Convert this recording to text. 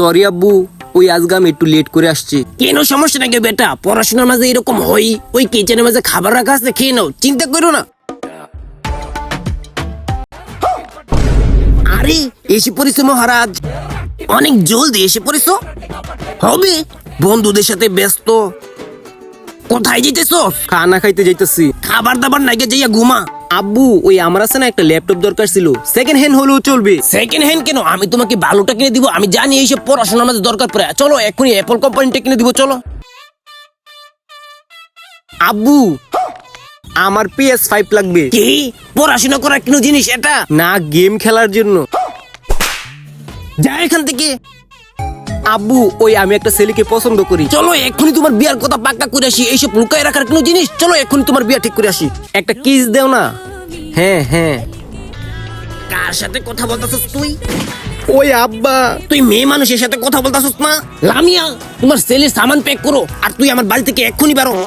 Sorry আব্বু ওই আজকে আমি একটু লেট করে আসছি। কেন সমস্যা নাকি বেটা? পড়াশোনার মাঝে এরকম হই ওই কিচেনের মাঝে খাবার রাখা আছে খেয়ে নাও চিন্তা করো না। আরে এসে পড়েছো মহারাজ? অনেক জলদি এসে পড়েছো? হবে বন্ধুদের সাথে ব্যস্ত। কোথায় যেতেছ? খানা খাইতে যাইতেছি। খাবার দাবার নাকি যাইয়া ঘুমা। আব্বু ওই আমার আছে না একটা ল্যাপটপ দরকার ছিল। সেকেন্ড হ্যান্ড হলেও চলবে। সেকেন্ড হ্যান্ড কেন? আমি তোমাকে ভালোটা কিনে দিব আমি জানি এইসব পড়াশোনার মাঝে দরকার পড়ে। চলো এখনই অ্যাপল কোম্পানিটা কিনে দিব চলো। আব্বু আমার পিএস ফাইভ লাগবে। কি? পড়াশোনা করার কোনো জিনিস এটা? না গেম খেলার জন্য। যা এখান থেকে। আব্বু, ওই আমি একটা ছেলেকে পছন্দ করি। চলো, এক্ষুনি তোমার বিয়ার কথা পাক্কা করে আসি, এইসব লুকায় রাখার কোনো জিনিস? চলো, এক্ষুনি তোমার বিয়া ঠিক করে আসি। একটা কিস দেও না। হ্যাঁ হ্যাঁ। কার সাথে কথা বলতেছস তুই? ওই আব্বা, তুই মেয়ে মানুষের সাথে কথা বলতেছস না? লামিয়া, তোমার ছেলের সামান প্যাক করো, আর তুই আমার বাড়ি থেকে এখনই বেরো।